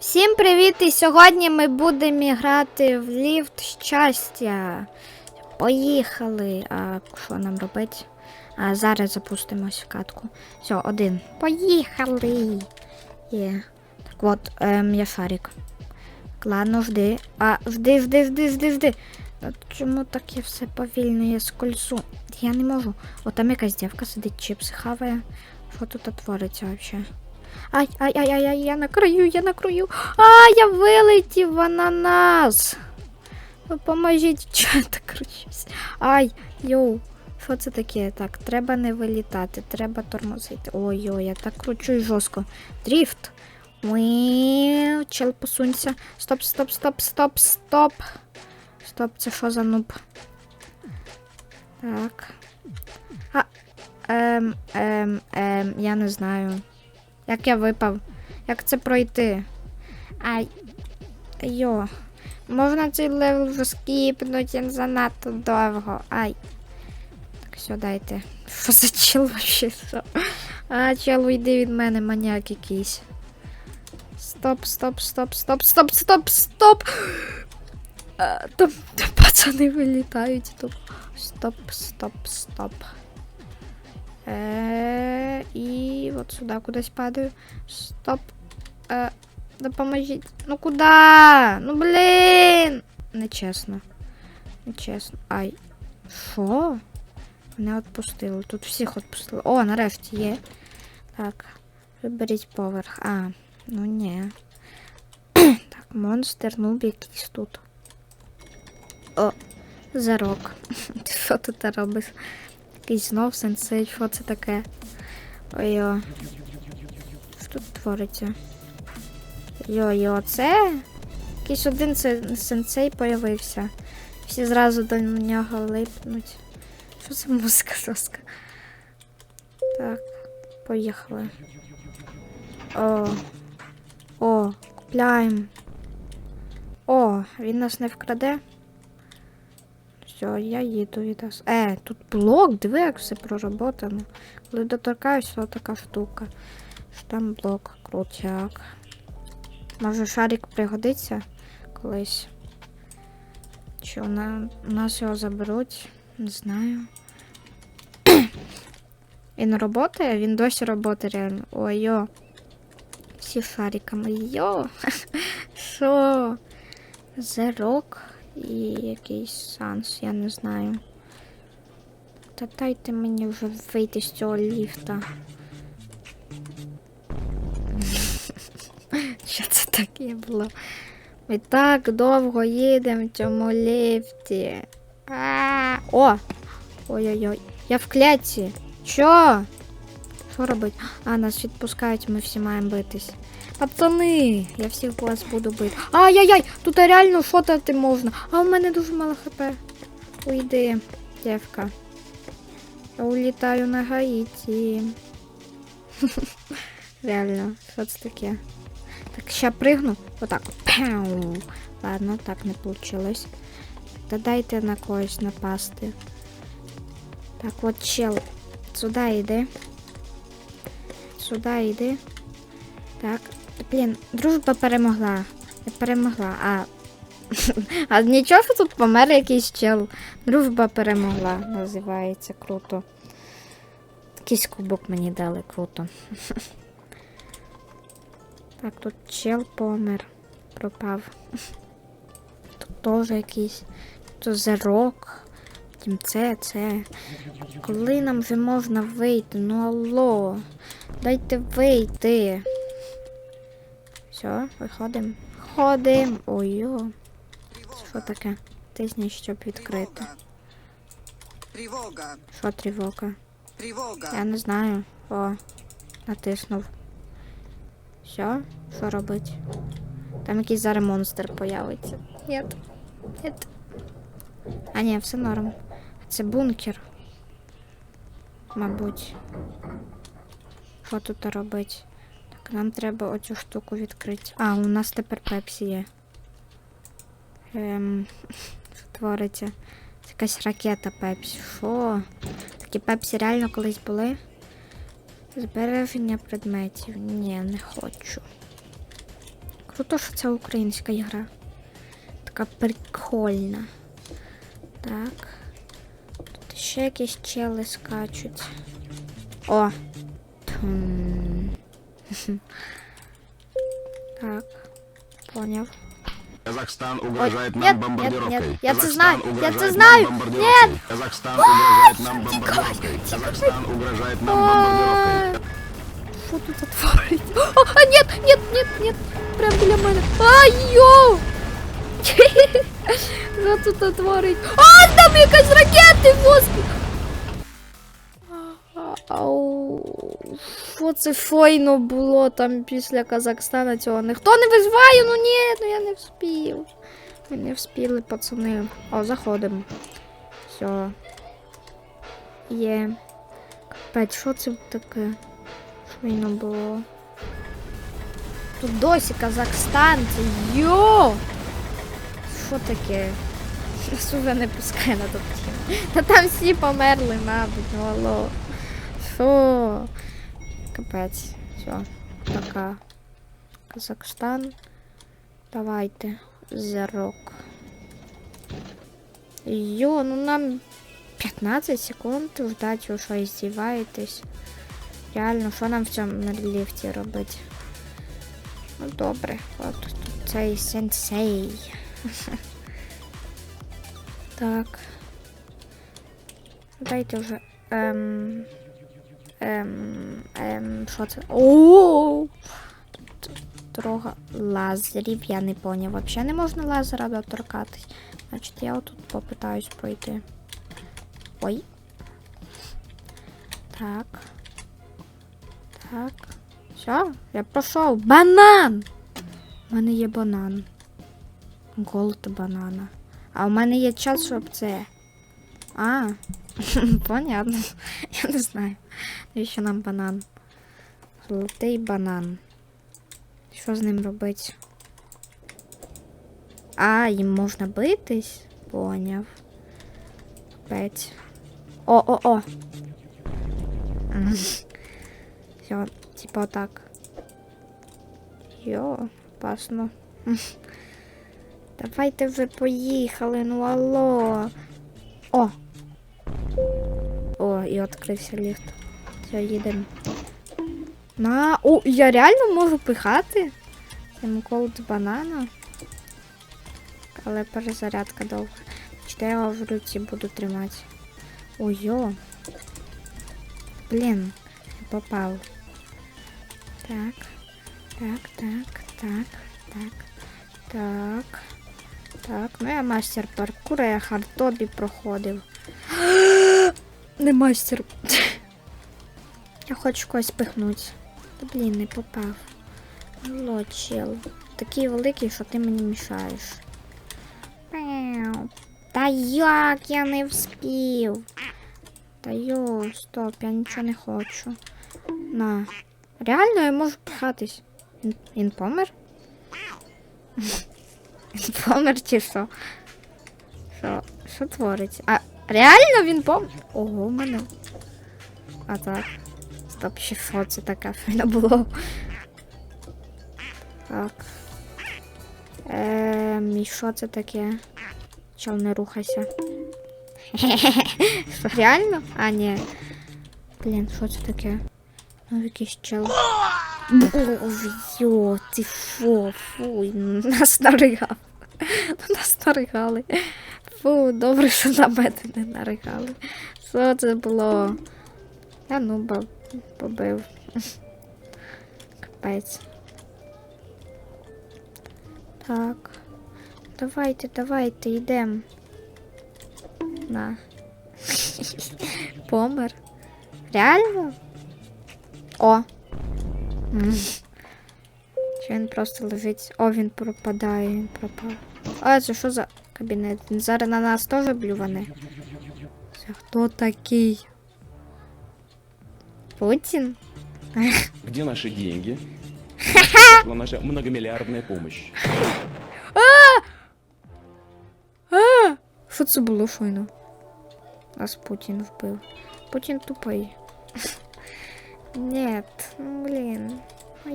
Всім привіт! І сьогодні ми будемо грати в ліфт щастя. Поїхали. А що нам робити? А зараз запустимось в катку. Все, один. Поїхали. Є. Так от, ем, я шарик. Ладно, жди. А, жди, жди, жди, жди, жди. А Чому таке все повільно? Я скользу. Я не можу. О, там якась дівка сидить, чипси хаває. Що тут твориться взагалі? Ай, ай, ай, ай, ай, я накрою, я накрою. А, я вилетів ананас. Поможіть, так кручусь. Ай, йоу. Що це таке? Так, треба не вилітати, треба тормозити. Ой-ой, я так кручусь жорстко. Дріфт. Уи, чел, посунься. Стоп, стоп, стоп, стоп, стоп. Стоп, це що за нуб? Так. А, ем, ем, ем, я не знаю. Як я випав? Як це пройти? Ай. Йо. Можна цей левел скіпнути, він занадто довго. Ай. Так, все, дайте. Що за чел вообще? А, чел, уйди від мене, маніак якийсь. Стоп, стоп, стоп, стоп, стоп, стоп, стоп. А, там, там пацани вилітають. Тут. Стоп, стоп, стоп. Е, і от сюди кудись падаю. Стоп. Е, допоможіть. Ну куди? Ну блін. Нечесно. Нечесно. Ай. Що? Мене відпустили. Тут всіх відпустили. О, нарешті є. Так. Виберіть поверх. А, ну ні. так, монстр, нуб якийсь тут. О, зарок. Ти що тут робиш? Якийсь знов сенсей, що це таке? Ой-о. Що тут твориться? Йо-йо, це? Якийсь один сенсей появився. Всі зразу до нього липнуть. Що це музика жорстка? Так, поїхали. О. О, купляємо. О, він нас не вкраде. Все, я їду від вас. Е, тут блок, диви, як все проработано. Коли доторкаюсь, ось така штука. Що там блок, крутяк. Може шарик пригодиться колись. Чи на, у нас його заберуть? Не знаю. Він працює? Він досі працює реально. Ой, йо. Всі шариками. Йо. Що? Зерок і якийсь санс, я не знаю. Та дайте мені вже вийти з цього ліфта. Що це таке було? Ми так довго їдемо в цьому ліфті. А, О! Ой-ой-ой. Я в кляті. Що? Що робить? А, нас відпускають, ми всі маємо битись. Пацани, я всіх вас буду бити. Ай-яй-яй, тут реально шотати можна. А у мене дуже мало хп. Уйди, дівка. Я улітаю на Гаїті. Реально, що це таке? Так, ще пригну. Отак. от. Пяу. Ладно, так не вийшло. Та дайте на когось напасти. Так, от чел. Сюди йди. Сюди йди. Так. Блін, дружба перемогла. Не перемогла, а. а нічого, що тут помер якийсь чел. Дружба перемогла, називається круто. Якийсь кубок мені дали круто. Так, тут чел помер. Пропав. Тут теж якийсь. Тут зарок. Потім це, це. Коли нам вже можна вийти? Ну алло. Дайте вийти. Все, виходимо. Ходим. Ой-йо. Що таке? Тисні, щоб відкрити. Тривога, Що тривога? тривога. Я не знаю. О, натиснув. Все, що робить? Там якийсь зараз монстр появиться. Нет. Нет. А ні, все норм. Це бункер. Мабуть. Що тут робить? Так, нам треба оцю штуку відкрити. А, у нас тепер пепсі є. Ем, що? Це якась ракета пепсі. Що? Такі пепсі реально колись були? Збереження предметів. Ні, не хочу. Круто, що це українська ігра. Така прикольна. Так. Ще якісь чели скачуть. О! Так. Поняв. Казахстан угрожает Ой, нам нет, бомбардировкой. нет, нет, я это знаю, я это знаю. бомбардировкой. Казахстан угрожает нам бомбардировкой. Казахстан угрожает нам бомбардировкой. Що тут творить? О, а, нет, нет, нет, нет. Прям біля мене. Ай, йоу! Що тут творить? А, там якась ракети! Ау, що це файно було там після Казахстана цього ніхто не визває, ну ні, ну я не вспів. Ми не вспіли, пацани. О, заходимо. Все. Є. Капець, що це таке? Файно було. Тут досі Казахстан, це йо! Що таке? Уже не пускає на тут. Та там всі померли, мабуть, ну алло. Що? Капець. Все. Пока. Казахстан. Давайте. Зерок. Йо, ну нам 15 секунд ждать, що издеваетесь. Реально, що нам в цьому ліфті робити? Ну добре, от тут цей сенсей. Так. Дайте вже. Ем, ем, ем, що це? О! Тут Дорога лазерів, я не поняв. Взагалі не можна лазера доторкатись. Значить, я отут попитаюсь пройти. Ой. Так. Так. Все, я пройшов. Банан! У мене є банан. Голд банана. А у мене є час, щоб це. А, понятно. Я не знаю. Навіщо нам банан? Золотий банан. Що з ним робити? А, їм можна битись? Поняв. П'ять. О, о, о. Все, типа так. Йо, опасно. Давайте вже поїхали, ну алло. О! О, і відкрився ліфт. Все, їдемо. На, о, я реально можу пихати? Цим колд банана. Але перезарядка довга. Чи я його в руці буду тримати? Ой, йо. Блін, попав. Так, так, так, так, так, так. Так, ну я мастер паркура, я хардтобі проходив. Не мастер. Я хочу когось пихнути. Та блін, не попав. Алло, чел. Такий великий, що ти мені мішаєш. Та як я не вспів. Та йо, стоп, я нічого не хочу. На. Реально я можу пхатись. Він помер? Помер чи що? Що? Що твориться? А реально він помер? Ого, у мене. А так. Стоп, ще що це таке файно було. Так. Ем, і що це таке? Чел, не рухайся. Що, реально? А, ні. Блін, що це таке? Ну, якийсь чел. Йо, ти фу, фу, нас наригав. Нас наригали. Фу, добре, що на мене не наригали. Що це було? Я ну побив. Капець. Так. Давайте, давайте, йдемо. На. Помер. Реально? О. Чи він просто лежить? О, він пропадає, він пропав. А, це що за кабінет? Зараз на нас теж блюване. Це хто такий? Путін? Где наши деньги? Наша многомиллиардная помощь. Що це було щойно? Нас Путін вбив. Путін тупий. Нет, ну блін.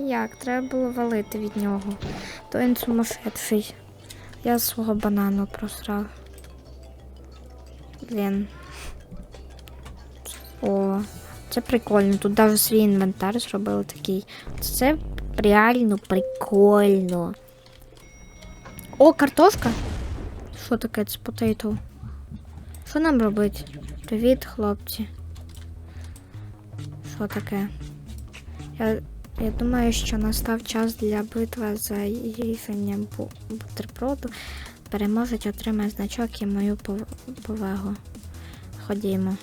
Як, треба було валити від нього. То він сумасшедший. Я свого банану просрав. Блін. О, це прикольно. Тут навіть свій інвентар зробили такий. Це реально прикольно. О, картошка. Що таке це потейто? Що нам робити? Привіт, хлопці. Що таке? Я, я думаю, що настав час для битви за рішенням бу- бутерброду. Переможець отримає значок і мою повагу. Ходімо.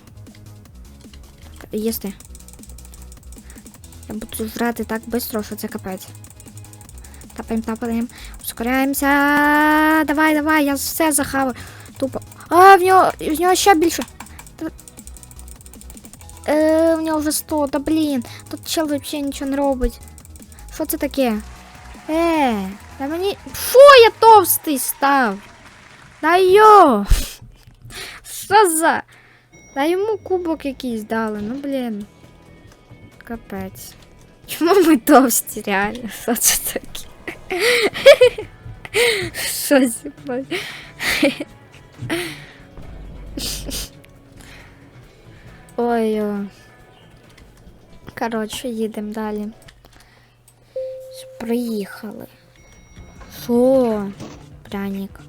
Їсти. Я буду жрати так швидко, що це капець. Тапаємо, тапаємо. Ускоряємося. Давай, давай, я все захаваю. Тупо. А, в нього, в нього ще більше. Та- Е, в нього вже 100, та блін. Тут чел взагалі нічого не робить. Що це таке? Е, та мені. Фу, я товстий став. Да йо. Що за? Та йому кубок якийсь дали, ну блін. Капець. Чому ми товсті, реально? Що це таке? Що зі мною? Ой. Коротше, їдемо далі. Приїхали. Що? Пряник.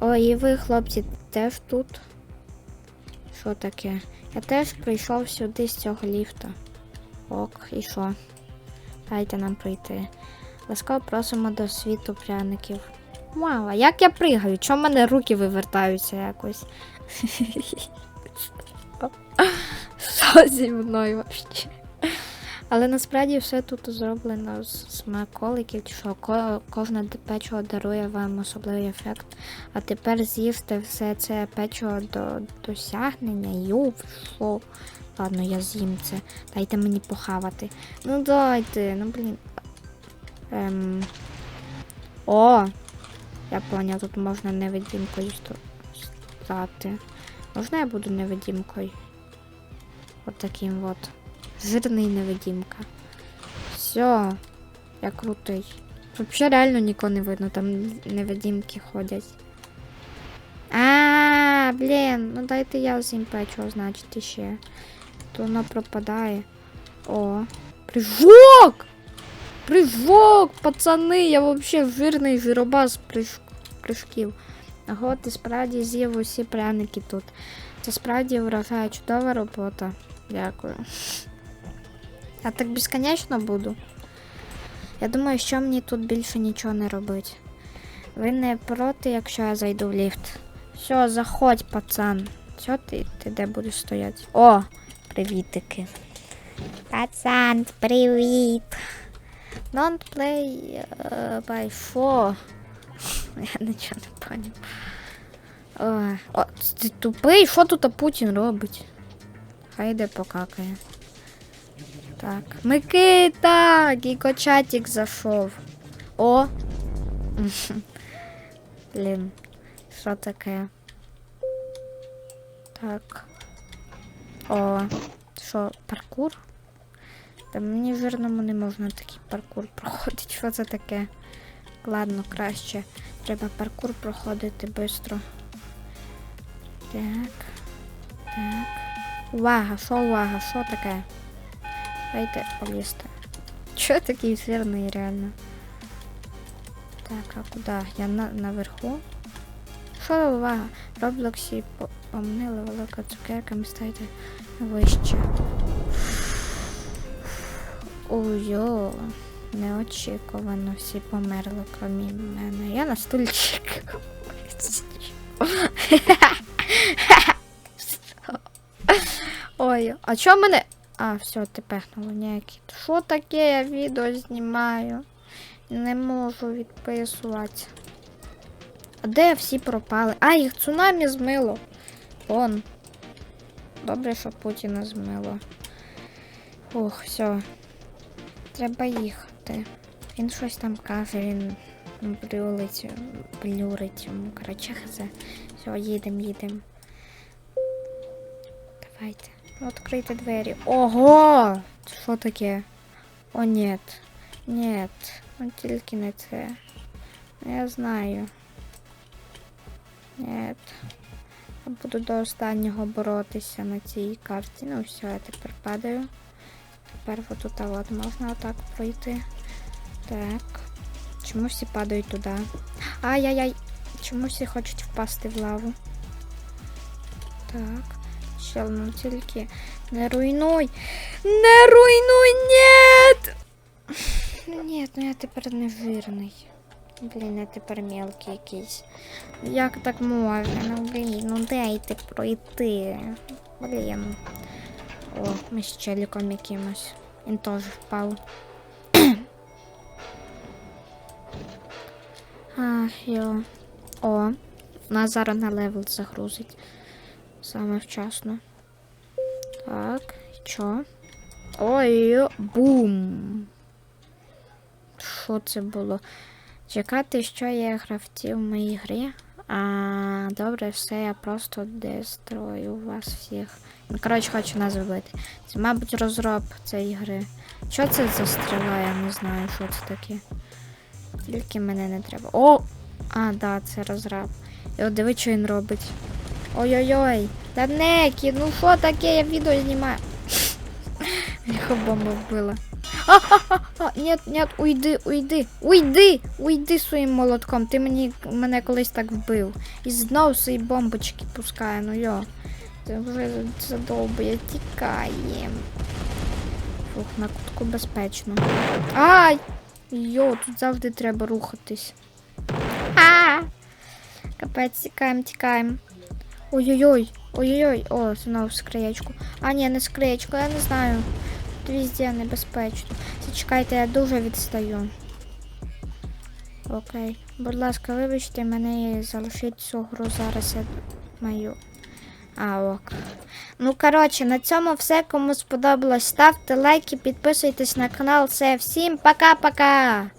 Ой, і ви, хлопці, теж тут? Що таке? Я теж прийшов сюди з цього ліфта. Ок, і що? Дайте нам прийти. Ласкаво просимо до світу пряників. Вау, а як я пригаю? Чому в мене руки вивертаються якось? Зі мною вообще? Але насправді все тут зроблено з смаколиків, що ко- кожне печиво дарує вам особливий ефект. А тепер з'їсти все це печиво до досягнення. Ю, що? Ладно, я з'їм це. Дайте мені похавати. Ну дайте, ну блін. Ем. О! Я поняв, тут можна невидімкою стати. Можна я буду невидімкою? От таким от. Жирний невидімка. Все. Я крутий. Взагалі реально нікого не видно, там невидімки ходять. А, блін, ну дайте я з'їм печиво, значить, ще. То воно пропадає. О. Прыжок! Прыжок, пацани, я вообще жирний жиробас прыж... прыжків. Ого, ти справді з'їв усі пряники тут. Це справді вражає чудова робота. Дякую. Я так безконечно буду. Я думаю, що мені тут більше нічого не робить. Ви не проти, якщо я зайду в ліфт. Все, заходь, пацан. Що ти, ти де будеш стояти? О, привітики. Пацан, привіт. Don't play uh, by four. Я нічого не поняв. Ой, О, ти тупий, що тут Путін робить? Хай йде покакає. Так. Микита! Гікочатик зайшов. О! Блін. Що таке? Так. О, що, паркур? Та мені жирному не можна такий паркур проходити. Що це таке? Ладно, краще. Треба паркур проходити швидко. Так. Так. Увага, що увага, що таке? Дайте полізти. Чого такий жирний реально? Так, а куди? Я на, наверху? Що увага? Роблоксі помнили велика цукерка, містайте вище. Ой-йо, неочікувано всі померли, крім мене. Я на стульчик. Ой, а чо мене. А, все, ти пехнуло ніякі. Що таке? Я відео знімаю. Не можу відписувати. А де всі пропали? А, їх цунамі змило. Вон. Добре, що Путіна змило. Ох, все. Треба їхати. Він щось там каже, він блюрить, блюрить йому. Короче, хз. Все, їдемо, їдемо. Давайте. Відкрийте двері. Ого! Що таке? О, нет. Ні, ну тільки не це. Я знаю. Ні. Я буду до останнього боротися на цій карті. Ну все, я тепер падаю. Тепер отут от можна отак пройти. Так. Чому всі падають туди? Ай-яй-яй. Чому всі хочуть впасти в лаву? Так. Чел, ну тільки не руйнуй. Не руйнуй, нет! Ну ні, ну я тепер невірний. Блін, я тепер мелкий якийсь. Як так можна? Ну блін, ну дайте пройти. Блін. О, ми з челіком якимось. Він теж впав. Ах, йо. О, нас зараз на левел загрузить. Саме вчасно. Так, що? Ой, бум. Що це було? Чекати, що є гравців в моїй грі. А, добре, все, я просто дестрою вас всіх. Ну, коротше, хочу нас вбити. Це, мабуть, розроб цієї гри. Що це за стріла? Я не знаю, що це таке. Тільки мене не треба. О! А, да, це розраб. І от диви, що він робить. Ой-ой-ой! Та некі, ну що таке, я відео знімаю. Його бомба вбила. А, нет, нет, уйди, уйди, уйди, уйди своїм молотком. Ти мені мене колись так вбив. І знов свої бомбочки пускає, ну йо. Це вже задовбує, тікаєм. Фух, на кутку безпечно. Ай! Йо, тут завжди треба рухатись. А! Капець, тікаємо, тікаємо. Ой-ой-ой, ой-ой-ой, о, знову скриєчку. А, ні, не скриєчку, я не знаю. Везде небезпечно. Зачекайте, я дуже відстаю. Окей. Будь ласка, вибачте мене і залишіть цю гру зараз я маю. А, ок. Ну, коротше, на цьому все. Кому сподобалось, ставте лайки, підписуйтесь на канал. Все, всім пока-пока!